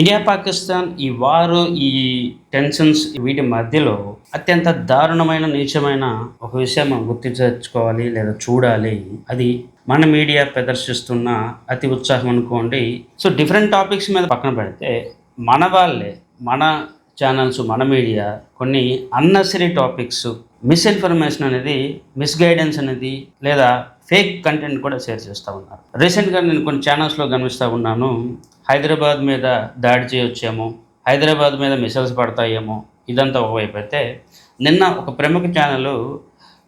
India Pakistan ఈ వారు ఈ టెన్షన్స్ వీటి మధ్యలో అత్యంత దారుణమైన నీచమైన ఒక విషయం మనం గుర్తించుకోవాలి లేదా చూడాలి. అది మన మీడియా ప్రదర్శిస్తున్న అతి ఉత్సాహం అనుకోండి. సో డిఫరెంట్ టాపిక్స్ మీద పక్కన పెడితే మన వాళ్ళే మన ఛానల్స్ మన మీడియా కొన్ని అన్నెసరీ టాపిక్స్ మిస్ఇన్ఫర్మేషన్ అనేది మిస్గైడెన్స్ అనేది లేదా ఫేక్ కంటెంట్ కూడా షేర్ చేస్తూ ఉన్నారు. రీసెంట్గా నేను కొన్ని ఛానల్స్లో గమనిస్తూ ఉన్నాను. హైదరాబాద్ మీద దాడి చేయొచ్చేమో హైదరాబాద్ మీద మిసైల్స్ పడతాయేమో ఇదంతా ఒకవైపు అయితే నిన్న ఒక ప్రముఖ ఛానల్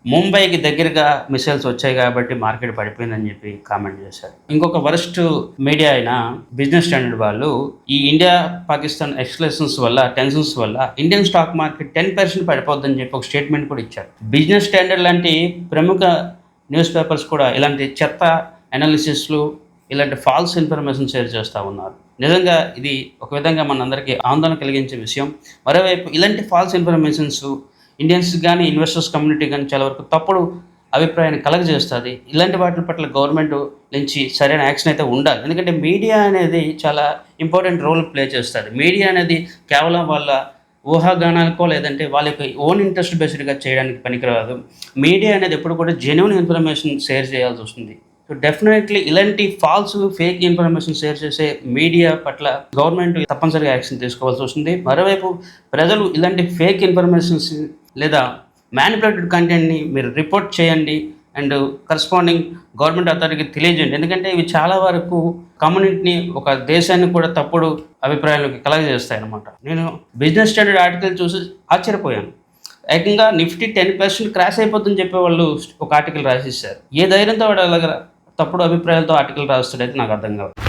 ముంబైకి దగ్గరగా మిసైల్స్ వచ్చాయి కాబట్టి మార్కెట్ పడిపోయిందని చెప్పి కామెంట్ చేశారు. ఇంకొక వరస్ట్ మీడియా అయిన బిజినెస్ స్టాండర్డ్ వాళ్ళు ఈ ఇండియా పాకిస్తాన్ ఎక్స్లేషన్స్ వల్ల టెన్షన్స్ వల్ల Indian stock market ten percent పడిపోద్దని చెప్పి ఒక స్టేట్మెంట్ కూడా ఇచ్చారు. బిజినెస్ స్టాండర్డ్ లాంటి ప్రముఖ న్యూస్ పేపర్స్ కూడా ఇలాంటి చెత్త అనాలిసిస్లు ఇలాంటి ఫాల్స్ ఇన్ఫర్మేషన్ షేర్ చేస్తూ ఉన్నారు. నిజంగా ఇది ఒక విధంగా మనందరికీ ఆందోళన కలిగించే విషయం. మరోవైపు ఇలాంటి ఫాల్స్ ఇన్ఫర్మేషన్స్ ఇండియన్స్ కానీ ఇన్వెస్టర్స్ కమ్యూనిటీ కానీ చాలా వరకు తప్పుడు అభిప్రాయాన్ని కలగజేస్తుంది. ఇలాంటి వాటి పట్ల గవర్నమెంట్ నుంచి సరైన యాక్షన్ అయితే ఉండాలి. ఎందుకంటే మీడియా అనేది చాలా ఇంపార్టెంట్ రోల్ ప్లే చేస్తుంది. మీడియా అనేది కేవలం వాళ్ళ ఊహాగానాలకో లేదంటే వాళ్ళ యొక్క ఓన్ ఇంట్రెస్ట్ బేస్డ్గా చేయడానికి పనికిరాదు. మీడియా అనేది ఎప్పుడు కూడా జెన్యున్ ఇన్ఫర్మేషన్ షేర్ చేయాల్సి వస్తుంది. సో డెఫినెట్లీ ఇలాంటి ఫాల్స్ ఫేక్ ఇన్ఫర్మేషన్ షేర్ చేసే మీడియా పట్ల గవర్నమెంట్ తప్పనిసరిగా యాక్షన్ తీసుకోవాల్సి వస్తుంది. మరోవైపు ప్రజలు ఇలాంటి ఫేక్ ఇన్ఫర్మేషన్స్ లేదా మ్యానిపులేటెడ్ కంటెంట్ని మీరు రిపోర్ట్ చేయండి అండ్ కరస్పాండింగ్ గవర్నమెంట్ అథారిటీకి తెలియజేయండి. ఎందుకంటే ఇవి చాలా వరకు కమ్యూనిటీని ఒక దేశాన్ని కూడా తప్పుడు అభిప్రాయాలకి కలగజేస్తాయి అనమాట నేను బిజినెస్ స్టాండర్డ్ ఆర్టికల్ చూసి ఆశ్చర్యపోయాను. ఏకంగా నిఫ్టీ టెన్ పర్సెంట్ క్రాష్ అయిపోతుందని చెప్పే వాళ్ళు ఒక ఆర్టికల్ రాసిస్తారు ఏ ధైర్యంతో వాడు తప్పుడు అభిప్రాయాలతో ఆర్టికల్ రాస్తాడైతే నాకు అర్థం కాదు